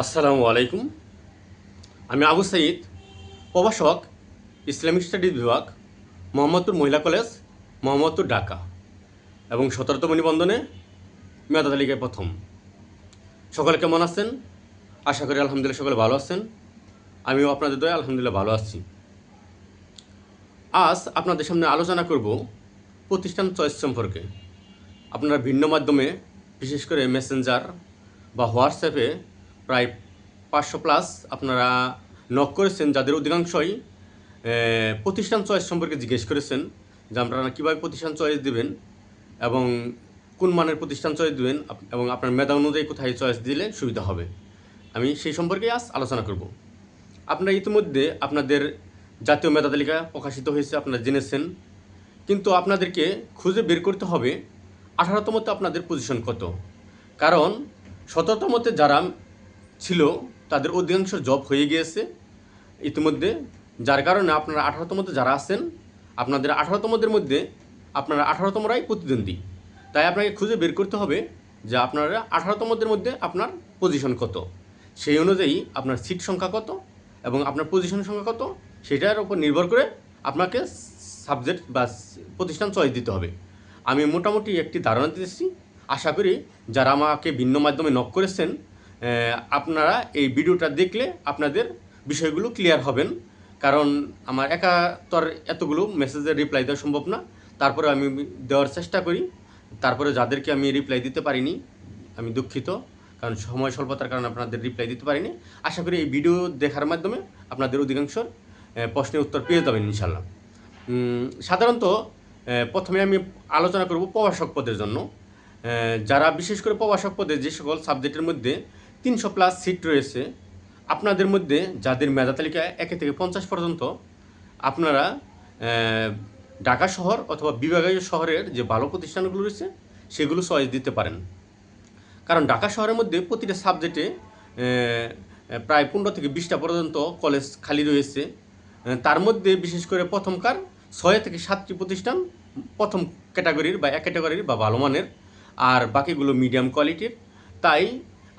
আসসালামু আলাইকুম। আমি আবু সাইদ, প্রভাষক, ইসলামিক স্টাডিজ বিভাগ, মোহাম্মদপুর মহিলা কলেজ, মোহাম্মদপুর ঢাকা, এবং সতেরোতম নিবন্ধনে মেধা তালিকায় প্রথম। সকলে কেমন আছেন? আশা করি আলহামদুলিল্লাহ সকলে ভালো আছেন। আমিও আপনাদের দয়া, আলহামদুলিল্লাহ ভালো আছি। আজ আপনাদের সামনে আলোচনা করব প্রতিষ্ঠান চয়েস সম্পর্কে। আপনারা ভিন্ন মাধ্যমে, বিশেষ করে মেসেঞ্জার বা হোয়াটসঅ্যাপে প্রায় পাঁচশো প্লাস আপনারা নক করেছেন যাদের অধিকাংশই প্রতিষ্ঠান চয়েস সম্পর্কে জিজ্ঞেস করেছেন যে আপনারা কীভাবে প্রতিষ্ঠান চয়েস দিবেন এবং কোন মানের প্রতিষ্ঠান চয়েস দিবেন এবং আপনার মেধা অনুযায়ী কোথায় চয়েস দিলে সুবিধা হবে। আমি সেই সম্পর্কে আজ আলোচনা করব। আপনারা ইতিমধ্যে আপনাদের জাতীয় মেধা তালিকা প্রকাশিত হয়েছে, আপনারা জেনেছেন। কিন্তু আপনাদেরকে খুঁজে বের করতে হবে আঠারোতমতে আপনাদের পজিশন কত। কারণ সতেরোতমতে যারা ছিল, তাদের অধিকাংশ জব হয়ে গিয়েছে। ইতিমধ্যে যার কারণে আপনারা আঠারোতমতে যারা আছেন, আপনাদের আঠারোতমদের মধ্যে আপনারা আঠারোতমরাই প্রতিদ্বন্দ্বী। তাই আপনাকে খুঁজে বের করতে হবে যে আপনারা আঠারোতমদের মধ্যে আপনার পজিশন কত। সেই অনুযায়ী আপনার সিট সংখ্যা কত এবং আপনার পজিশন সংখ্যা কত, সেটার উপর নির্ভর করে আপনাকে সাবজেক্ট বা প্রতিষ্ঠান চয়েস দিতে হবে। আমি মোটামুটি একটি ধারণা দিতেছি। আশা করি যারা আমাকে ভিন্ন মাধ্যমে নক করেছেন আপনারা এই ভিডিওটা দেখলে আপনাদের বিষয়গুলো ক্লিয়ার হবেন। কারণ আমার একা এতগুলো মেসেজের রিপ্লাই দেওয়া সম্ভব না। তারপরে আমি দেওয়ার চেষ্টা করি। তারপরে যাদেরকে আমি রিপ্লাই দিতে পারিনি আমি দুঃখিত। কারণ সময় স্বল্পতার কারণে আপনাদের রিপ্লাই দিতে পারিনি। আশা করি এই ভিডিও দেখার মাধ্যমে আপনাদের অধিকাংশর আহ, প্রশ্নের উত্তর পেয়ে যাবেন ইনশাল্লাহ সাধারণত প্রথমে আমি আলোচনা করব প্রভাষক পদের জন্য। যারা বিশেষ করে প্রভাষক পদে যে সকল সাবজেক্টের মধ্যে তিনশো প্লাস সিট রয়েছে। আপনাদের মধ্যে যাদের মেধা তালিকায় একে থেকে পঞ্চাশ পর্যন্ত, আপনারা ঢাকা শহর অথবা বিভাগীয় শহরের যে ভালো প্রতিষ্ঠানগুলো রয়েছে, সেগুলো চয়েস দিতে পারেন। কারণ ঢাকা শহরের মধ্যে প্রতিটা সাবজেক্টে প্রায় পনেরো থেকে বিশটা পর্যন্ত কলেজ খালি রয়েছে। তার মধ্যে বিশেষ করে প্রথমকার ছয় থেকে সাতটি প্রতিষ্ঠান প্রথম ক্যাটাগরির বা এক ক্যাটাগরির বা ভালো মানের, আর বাকিগুলো মিডিয়াম কোয়ালিটির তাই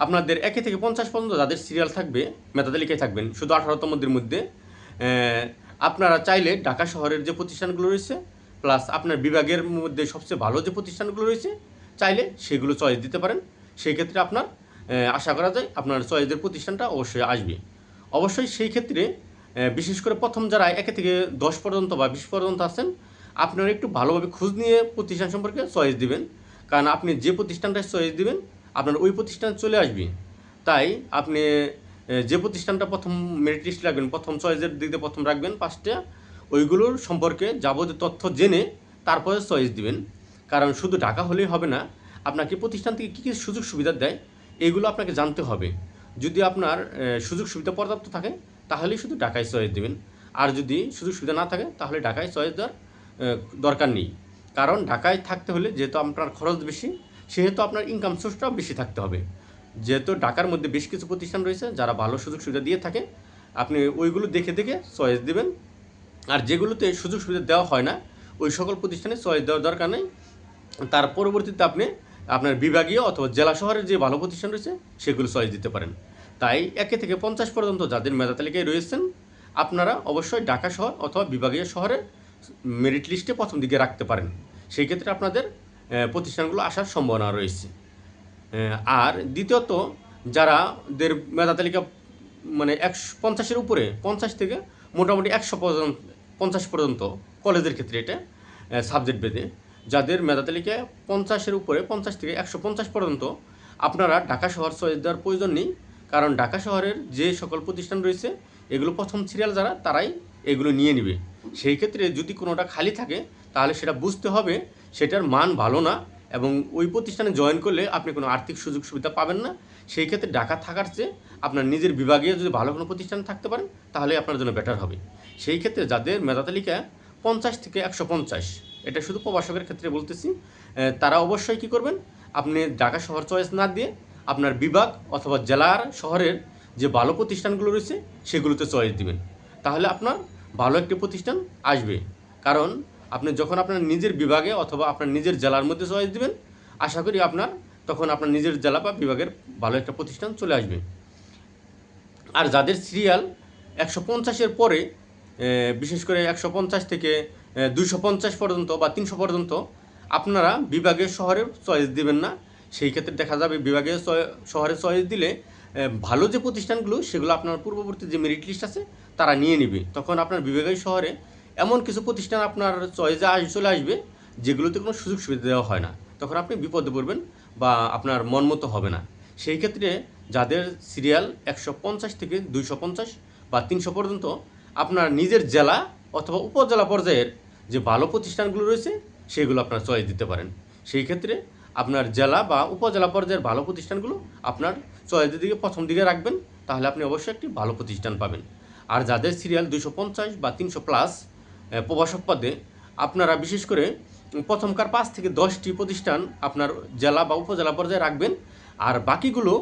আপনাদের একে থেকে পঞ্চাশ পর্যন্ত যাদের সিরিয়াল থাকবে মেধা তালিকায় থাকবেন, শুধু আঠারোতমদের মধ্যে আপনারা চাইলে ঢাকা শহরের যে প্রতিষ্ঠানগুলো রয়েছে প্লাস আপনার বিভাগের মধ্যে সবচেয়ে ভালো যে প্রতিষ্ঠানগুলো রয়েছে, চাইলে সেগুলো চয়েস দিতে পারেন। সেই ক্ষেত্রে আপনার আশা করা যায় আপনার চয়েসের প্রতিষ্ঠানটা অবশ্যই আসবে। অবশ্যই সেই ক্ষেত্রে বিশেষ করে প্রথম যারা একে থেকে দশ পর্যন্ত বা বিশ পর্যন্ত আছেন, আপনারা একটু ভালোভাবে খোঁজ নিয়ে প্রতিষ্ঠান সম্পর্কে চয়েস দিবেন। কারণ আপনি যে প্রতিষ্ঠানটা চয়েস দিবেন আপনার ওই প্রতিষ্ঠান চলে আসবে। তাই আপনি যে প্রতিষ্ঠানটা প্রথম মেরিট লিস্ট রাখবেন, প্রথম চয়েসের দিক প্রথম রাখবেন পাঁচটা, ওইগুলোর সম্পর্কে যাবতীয় তথ্য জেনে তারপরে চয়েস দিবেন। কারণ শুধু ঢাকা হলেই হবে না, আপনাকে প্রতিষ্ঠান থেকে কী কী সুযোগ সুবিধা দেয় এইগুলো আপনাকে জানতে হবে। যদি আপনার সুযোগ সুবিধা পর্যাপ্ত থাকে, তাহলেই শুধু ঢাকায় চয়েস দেবেন। আর যদি সুযোগ সুবিধা না থাকে, তাহলে ঢাকায় চয়েস দেওয়ার দরকার নেই। কারণ ঢাকায় থাকতে হলে যেহেতু আপনার খরচ বেশি সেহেতু আপনার ইনকাম সোর্সটাও বেশি থাকতে হবে। যেহেতু ঢাকার মধ্যে বেশ কিছু প্রতিষ্ঠান রয়েছে, যারা ভালো সুযোগ সুবিধা দিয়ে থাকে, আপনি ওইগুলো দেখে দেখে চয়েস দেবেন। আর যেগুলোতে সুযোগ সুবিধা দেওয়া হয় না, ওই সকল প্রতিষ্ঠানে চয়েস দেওয়ার দরকার নেই। তার পরবর্তীতে আপনি আপনার বিভাগীয় অথবা জেলা শহরের যে ভালো প্রতিষ্ঠান রয়েছে, সেগুলো চয়েস দিতে পারেন। তাই একে থেকে পঞ্চাশ পর্যন্ত যাদের মেধা তালিকায় রয়েছেন, আপনারা অবশ্যই ঢাকা শহর অথবা বিভাগীয় শহরে মেরিট লিস্টে প্রথম দিকে রাখতে পারেন। সেই ক্ষেত্রে আপনাদের প্রতিষ্ঠানগুলো আসার সম্ভাবনা রয়েছে। আর দ্বিতীয়ত যারা দের মেধা তালিকা মানে একশো, পঞ্চাশের উপরে, পঞ্চাশ থেকে মোটামুটি একশো পর্যন্ত, পঞ্চাশ পর্যন্ত কলেজের ক্ষেত্রে এটা সাবজেক্ট বেদে যাদের মেধা তালিকায় পঞ্চাশের উপরে, পঞ্চাশ থেকে একশো পঞ্চাশ পর্যন্ত, আপনারা ঢাকা শহর চয়েস দেওয়ার প্রয়োজন নেই, কারণ ঢাকা শহরের যে সকল প্রতিষ্ঠান রয়েছে, এগুলো প্রথম সিরিয়াল যারা, তারাই এগুলো নিয়ে নেবে। সেই ক্ষেত্রে যদি কোনোটা খালি থাকে, তাহলে সেটা বুঝতে হবে সেটার মান ভালো না এবং ওই প্রতিষ্ঠানে জয়েন করলে আপনি কোনো আর্থিক সুযোগ সুবিধা পাবেন না। সেই ক্ষেত্রে ঢাকা থাকার চেয়ে আপনার নিজের বিভাগে যদি ভালো কোনো প্রতিষ্ঠান থাকতে পারেন, তাহলে আপনার জন্য বেটার হবে। সেই ক্ষেত্রে যাদের মেধা তালিকা পঞ্চাশ থেকে একশো পঞ্চাশ, এটা শুধু প্রবাসকের ক্ষেত্রে বলতেছি তারা অবশ্যই কী করবেন? আপনি ঢাকা শহর চয়েস না দিয়ে আপনার বিভাগ অথবা জেলার শহরের যে ভালো প্রতিষ্ঠানগুলো রয়েছে, সেগুলোতে চয়েস দিবেন। তাহলে আপনার ভালো একটি প্রতিষ্ঠান আসবে। কারণ আপনি যখন আপনার নিজের বিভাগে অথবা আপনার নিজের জেলার মধ্যে চয়েস দিবেন, আশা করি আপনার তখন আপনার নিজের জেলা বা বিভাগের ভালো একটা প্রতিষ্ঠান চলে আসবে। আর যাদের সিরিয়াল একশো পঞ্চাশের পরে বিশেষ করে একশো পঞ্চাশ থেকে দুইশো পঞ্চাশ পর্যন্ত বা তিনশো পর্যন্ত, আপনারা বিভাগের শহরে চয়েস দিবেন না। সেই ক্ষেত্রে দেখা যাবে বিভাগীয় চয়- শহরে চয়েস দিলে ভালো যে প্রতিষ্ঠানগুলো, সেগুলো আপনার পূর্ববর্তী যে মেরিট লিস্ট আছে, তারা নিয়ে নেবে। তখন আপনার বিভাগীয় শহরে এমন কিছু প্রতিষ্ঠান আপনার চয়েসে আস চলে আসবে, যেগুলোতে কোনো সুযোগ সুবিধা দেওয়া হয় না। তখন আপনি বিপদে পড়বেন বা আপনার মন মতো হবে না। সেই ক্ষেত্রে যাদের সিরিয়াল একশো পঞ্চাশ থেকে দুইশো পঞ্চাশ বা তিনশো পর্যন্ত আপনার নিজের জেলা অথবা উপজেলা পর্যায়ের যে ভালো প্রতিষ্ঠানগুলো রয়েছে, সেগুলো আপনার চয়েস দিতে পারেন। সেই ক্ষেত্রে আপনার জেলা বা উপজেলা পর্যায়ের ভালো প্রতিষ্ঠানগুলো আপনার চয়েসের দিকে প্রথম দিকে রাখবেন, তাহলে আপনি অবশ্যই একটি ভালো প্রতিষ্ঠান পাবেন। আর যাদের সিরিয়াল দুইশো পঞ্চাশ বা তিনশো প্লাস প্রভাষক পদে আপনারা বিশেষ করে প্রথমকার পাঁচ থেকে দশটি প্রতিষ্ঠান আপনার জেলা বা উপজেলা পর্যায়ে রাখবেন। আর বাকিগুলো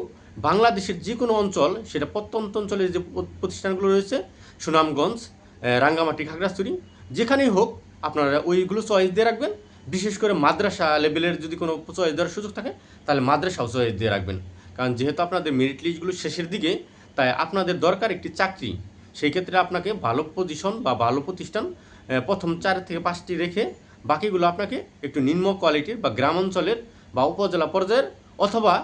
বাংলাদেশের যে কোনো অঞ্চল, সেটা প্রত্যন্ত অঞ্চলের যে প্রতিষ্ঠানগুলো রয়েছে, সুনামগঞ্জ রাঙ্গামাটি, খাগড়াছড়ি, যেখানেই হোক আপনারা ওইগুলো চয়েস দিয়ে রাখবেন। বিশেষ করে মাদ্রাসা লেভেলের যদি কোনো চয়েস দেওয়ার সুযোগ থাকে, তাহলে মাদ্রাসাও চয়েস দিয়ে রাখবেন। কারণ যেহেতু আপনাদের মেরিট লিস্টগুলো শেষের দিকে, তাই আপনাদের দরকার একটি চাকরি। সেই ক্ষেত্রে আপনাকে ভালো পজিশন বা ভালো প্রতিষ্ঠান প্রথম চার থেকে পাঁচটি রেখে বাকিগুলো আপনাকে একটু নিম্ন কোয়ালিটির বা গ্রাম অঞ্চলের বা উপজেলা পর্যায়ের অথবা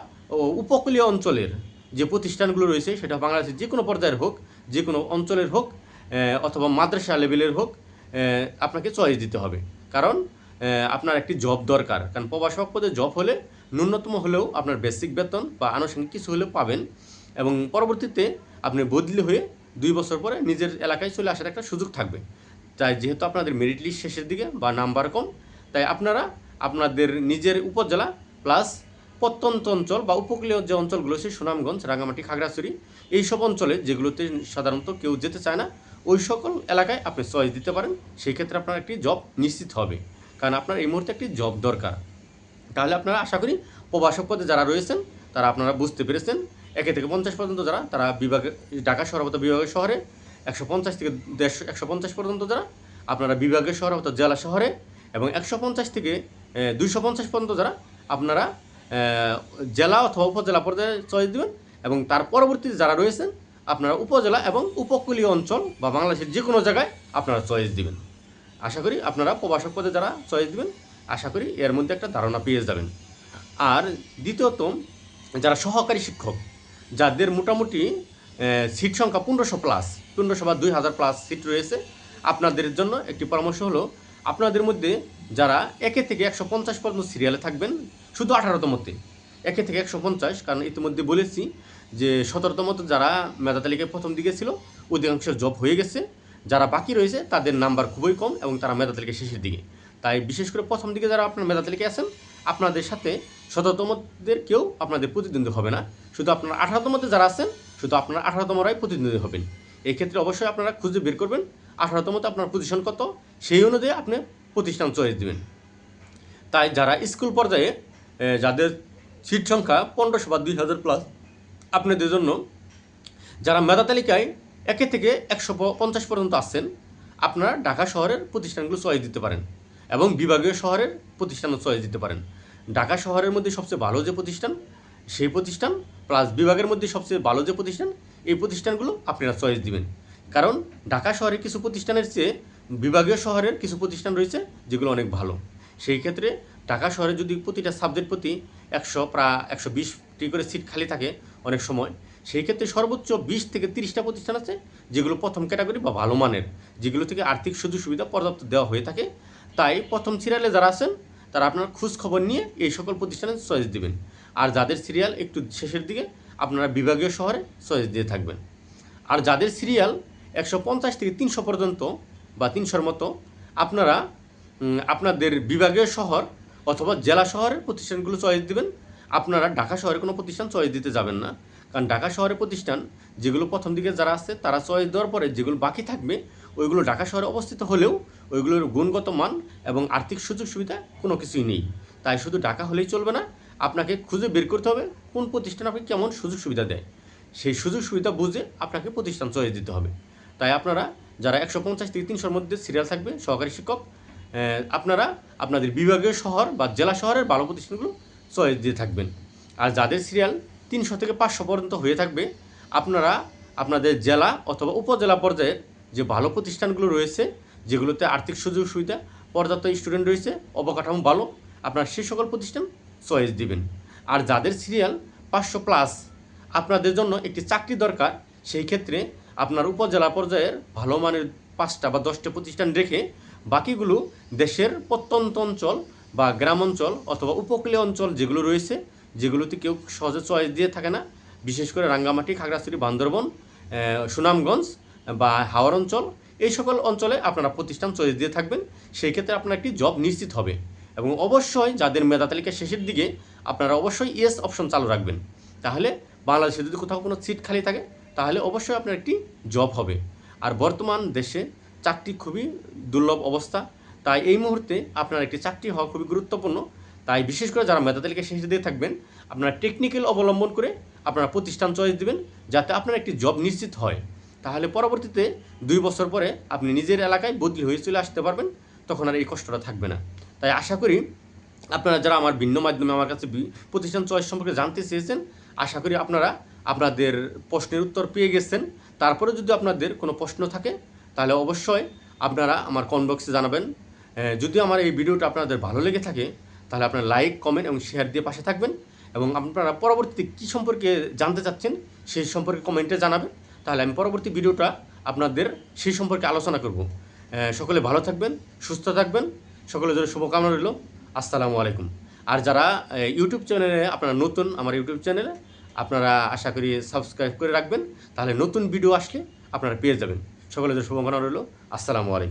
উপকূলীয় অঞ্চলের যে প্রতিষ্ঠানগুলো রয়েছে, সেটা বাংলাদেশের যে কোনো পর্যায়ের হোক যে কোনো অঞ্চলের হোক অথবা মাদ্রাসা লেভেলের হোক আপনাকে চয়েস দিতে হবে। কারণ আপনার একটি জব দরকার। কারণ প্রবাসক পদে জব হলে ন্যূনতম হলেও আপনার বেসিক বেতন বা আনুষঙ্গিক কিছু হলেও পাবেন এবং পরবর্তীতে আপনি বদলি হয়ে দুই বছর পরে নিজের এলাকায় চলে আসার একটা সুযোগ থাকবে। তাই যেহেতু আপনাদের মেরিট লিস্ট শেষের দিকে বা নাম্বার কম তাই আপনারা আপনাদের নিজের উপজেলা প্লাস প্রত্যন্ত অঞ্চল বা উপকূলীয় যে অঞ্চলগুলো আছে, সুনামগঞ্জ রাঙামাটি খাগড়াছড়ি এইসব অঞ্চলে যেগুলোতে সাধারণত কেউ যেতে চায় না, ওই সকল এলাকায় আপনি চয়েস দিতে পারেন। সেই ক্ষেত্রে আপনার একটি জব নিশ্চিত হবে। কারণ আপনার এই মুহূর্তে একটি জব দরকার। তাহলে আপনারা আশা করি প্রবাসক পদে যারা রয়েছেন, তারা আপনারা বুঝতে পেরেছেন। একে থেকে পঞ্চাশ পর্যন্ত যারা, তারা বিভাগে ঢাকা অথবা বিভাগের শহরে একশো পঞ্চাশ থেকে দেড়শো, একশো পঞ্চাশ পর্যন্ত যারা, আপনারা বিভাগের শহর অথবা জেলা শহরে এবং একশো পঞ্চাশ থেকে দুইশো পঞ্চাশ পর্যন্ত যারা, আপনারা জেলা অথবা উপজেলা পর্যায়ে চয়েস দেবেন এবং তার পরবর্তীতে যারা রয়েছেন, আপনারা উপজেলা এবং উপকূলীয় অঞ্চল বা বাংলাদেশের যে কোনো জায়গায় আপনারা চয়েস দিবেন। আশা করি আপনারা প্রবাসক পদে যারা চয়েস দিবেন, আশা করি এর মধ্যে একটা ধারণা পেয়ে যাবেন। আর দ্বিতীয়ত যারা সহকারী শিক্ষক, যাদের মোটামুটি সিট সংখ্যা পনেরোশো প্লাস পনেরোশো বা দুই হাজার প্লাস সিট রয়েছে। আপনাদের জন্য একটি পরামর্শ হলো, আপনাদের মধ্যে যারা একে থেকে একশো পঞ্চাশ পর্যন্ত সিরিয়ালে থাকবেন, শুধু আঠারোতমতে একে থেকে একশো পঞ্চাশ, কারণ ইতিমধ্যে বলেছি যে সতেরোতমতে যারা মেধা তালিকায় প্রথম দিকে ছিল, অধিকাংশ জব হয়ে গেছে। যারা বাকি রয়েছে, তাদের নাম্বার খুবই কম এবং তারা মেধা তালিকায় শেষের দিকে। তাই বিশেষ করে প্রথম দিকে যারা আপনার মেধা তালিকায় আছেন, আপনাদের সাথে শততমদের কেউ আপনাদের প্রতিদ্বন্দ্বী হবে না। শুধু আপনার আঠারোতমতে যারা আছেন শুধু আপনার আঠারোতমরাই প্রতিদ্বন্দ্বী হবেন। এই ক্ষেত্রে অবশ্যই আপনারা খুঁজে বের করবেন আঠারোতমতে আপনার পজিশন কত, সেই অনুযায়ী আপনি প্রতিষ্ঠান চয়েস দেবেন। তাই যারা স্কুল পর্যায়ে যাদের সিট সংখ্যা পনেরোশো বা দুই হাজার প্লাস আপনাদের জন্য যারা মেধা তালিকায় একে থেকে একশো পঞ্চাশ পর্যন্ত আসছেন, আপনারা ঢাকা শহরের প্রতিষ্ঠানগুলো চয়েস দিতে পারেন এবং বিভাগীয় শহরের প্রতিষ্ঠানও চয়েস দিতে পারেন। ঢাকা শহরের মধ্যে সবচেয়ে ভালো যে প্রতিষ্ঠান, সেই প্রতিষ্ঠান প্লাস বিভাগের মধ্যে সবচেয়ে ভালো যে প্রতিষ্ঠান, এই প্রতিষ্ঠানগুলো আপনারা চয়েস দিবেন। কারণ ঢাকা শহরের কিছু প্রতিষ্ঠানের চেয়ে বিভাগীয় শহরের কিছু প্রতিষ্ঠান রয়েছে যেগুলো অনেক ভালো। সেই ক্ষেত্রে ঢাকা শহরে যদি প্রতিটা সাবজেক্ট প্রতি একশো প্রায় একশো বিশটি করে সিট খালি থাকে অনেক সময়, সেই ক্ষেত্রে সর্বোচ্চ বিশ থেকে তিরিশটা প্রতিষ্ঠান আছে যেগুলো প্রথম ক্যাটাগরি বা ভালো মানের, যেগুলো থেকে আর্থিক সুযোগ সুবিধা পর্যাপ্ত দেওয়া হয়ে থাকে। তাই প্রথম সিরিয়ালে যারা আছেন, তারা আপনার খোঁজ খবর নিয়ে এই সকল প্রতিষ্ঠানে চয়েস দিবেন। আর যাদের সিরিয়াল একটু শেষের দিকে, আপনারা বিভাগীয় শহরে চয়েস দিয়ে থাকবেন। আর যাদের সিরিয়াল একশো পঞ্চাশ থেকে তিনশো পর্যন্ত বা তিনশোর মতো, আপনারা আপনাদের বিভাগীয় শহর অথবা জেলা শহরের প্রতিষ্ঠানগুলো চয়েস দিবেন। আপনারা ঢাকা শহরে কোনো প্রতিষ্ঠান চয়েস দিতে যাবেন না। কারণ ঢাকা শহরের প্রতিষ্ঠান, যেগুলো প্রথম দিকে যারা আছে, তারা চয়েস দেওয়ার পরে যেগুলো বাকি থাকবে, ওইগুলো ঢাকা শহরে অবস্থিত হলেও ওইগুলোর গুণগত মান এবং আর্থিক সুযোগ সুবিধা কোনো কিছুই নেই। তাই শুধু ঢাকা হলেই চলবে না আপনাকে খুঁজে বের করতে হবে কোন প্রতিষ্ঠান আপনাকে কেমন সুযোগ সুবিধা দেয়। সেই সুযোগ সুবিধা বুঝে আপনাকে প্রতিষ্ঠান চয়েস দিতে হবে। তাই আপনারা যারা একশো পঞ্চাশ থেকে তিনশোর মধ্যে সিরিয়াল থাকবে, সহকারী শিক্ষক আপনারা আপনাদের বিভাগীয় শহর বা জেলা শহরের ভালো প্রতিষ্ঠানগুলো চয়েস দিয়ে থাকবেন। আর যাদের সিরিয়াল তিনশো থেকে পাঁচশো পর্যন্ত হয়ে থাকবে, আপনারা আপনাদের জেলা অথবা উপজেলা পর্যায়ে যে ভালো প্রতিষ্ঠানগুলো রয়েছে, যেগুলোতে আর্থিক সুযোগ সুবিধা, পর্যাপ্ত স্টুডেন্ট রয়েছে, অবকাঠামো ভালো, আপনার সেই সকল প্রতিষ্ঠান চয়েস দিবেন। আর যাদের সিরিয়াল পাঁচশো প্লাস আপনাদের জন্য একটি চাকরি দরকার, সেই ক্ষেত্রে আপনার উপজেলা পর্যায়ের ভালো মানের পাঁচটা বা দশটা প্রতিষ্ঠান রেখে বাকিগুলো দেশের প্রত্যন্ত অঞ্চল বা গ্রাম অঞ্চল অথবা উপকূলীয় অঞ্চল যেগুলো রয়েছে, যেগুলোতে কেউ সহজে চয়েস দিয়ে থাকে না, বিশেষ করে রাঙ্গামাটি, খাগড়াছড়ি, বান্দরবন সুনামগঞ্জ বা হাওড় অঞ্চল, এই সকল অঞ্চলে আপনারা প্রতিষ্ঠান চয়েস দিয়ে থাকবেন। সেই ক্ষেত্রে আপনার একটি জব নিশ্চিত হবে। এবং অবশ্যই যাদের মেধা তালিকা শেষের দিকে, আপনারা অবশ্যই ইয়েস অপশন চালু রাখবেন। তাহলে বাংলাদেশে যদি কোথাও কোনো সিট খালি থাকে, তাহলে অবশ্যই আপনার একটি জব হবে। আর বর্তমান দেশে চাকরি খুবই দুর্লভ অবস্থা। তাই এই মুহূর্তে আপনার একটি চাকরি হওয়া খুবই গুরুত্বপূর্ণ। তাই বিশেষ করে যারা মেধা তালিকা শেষে দিয়ে থাকবেন, আপনারা টেকনিক্যাল অবলম্বন করে আপনারা প্রতিষ্ঠান চয়েস দিবেন, যাতে আপনার একটি জব নিশ্চিত হয়। তাহলে পরবর্তীতে দুই বছর পরে আপনি নিজের এলাকায় বদলি হয়ে চলে আসতে পারবেন, তখন আর এই কষ্টটা থাকবে না। তাই আশা করি আপনারা যারা আমার ভিন্ন মাধ্যমে আমার কাছে প্রতিষ্ঠান চয়েস সম্পর্কে জানতে চেয়েছেন, আশা করি আপনারা আপনাদের প্রশ্নের উত্তর পেয়ে গেছেন। তারপরে যদি আপনাদের কোনো প্রশ্ন থাকে, তাহলে অবশ্যই আপনারা আমার কমেন্ট বক্সে জানাবেন। যদি আমার এই ভিডিওটা আপনাদের ভালো লেগে থাকে, তাহলে আপনারা লাইক কমেন্ট এবং শেয়ার দিয়ে পাশে থাকবেন এবং আপনারা পরবর্তীতে কী সম্পর্কে জানতে চাচ্ছেন সেই সম্পর্কে কমেন্টে জানাবেন। তাহলে আমি পরবর্তী ভিডিওটা আপনাদের সেই সম্পর্কে আলোচনা করব। সকলে ভালো থাকবেন, সুস্থ থাকবেন। সকলের জন্য শুভকামনা রইল। আসসালামু আলাইকুম। আর যারা ইউটিউব চ্যানেলে, আপনারা নতুন আমার ইউটিউব চ্যানেলে, আপনারা আশা করি সাবস্ক্রাইব করে রাখবেন। তাহলে নতুন ভিডিও আসলে আপনারা পেয়ে যাবেন। সকলের জন্য শুভকামনা রইল। আসসালামু আলাইকুম।